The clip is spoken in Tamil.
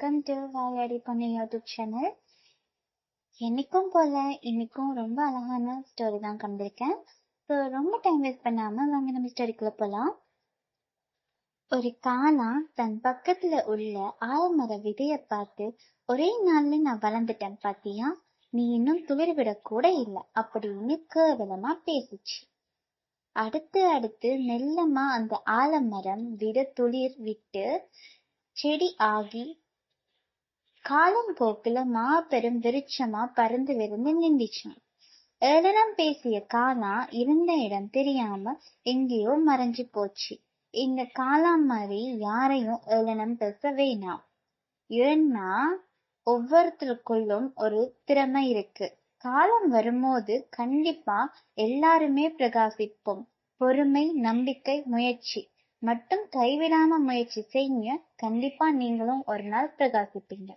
வெல்கம் டு வாயாடி பொண்ணு யூடியூப் சேனல். என்னைக்கும் போல இன்னைக்கும் ரொம்ப அழகான ஸ்டோரி தான் கண்டிருக்கேன். ஸோ ரொம்ப டைம் வேஸ்ட் பண்ணாம வாங்க நம்ம ஸ்டோரிக்குள்ள போலாம். ஒரு காலா தன் பக்கத்துல உள்ள ஆலமர விதைய பார்த்து ஒரே நாள்ல நான் வளர்ந்துட்டேன் பாத்தியா? நீ இன்னும் துளிர் விட கூட இல்லை. அப்படின்னு கேவலமா பேசுச்சு. அடுத்து அடுத்து மெல்லமா அந்த ஆலமரம் விட துளிர் விட்டு செடி ஆகி காலம் போக்குல மாபெரும் விருட்சமா பறந்து விருந்து நின்றுச்சான் ஏளனம் பேசிய காலா இருந்த இடம் தெரியாம எங்கேயோ மறைஞ்சு போச்சு. இந்த காலா மாதிரி யாரையும் ஏளனம் பேச வேணாம். ஏன்னா ஒவ்வொருத்தருக்குள்ளும் ஒரு திறமை இருக்கு. காலம் வரும்போது கண்டிப்பா எல்லாருமே பிரகாசிப்போம். பொறுமை நம்பிக்கை முயற்சி. மட்டும் கைவிடாம முயற்சி செய்யுங்க கண்டிப்பா நீங்களும் ஒரு நாள் பிரகாசிப்பீங்க.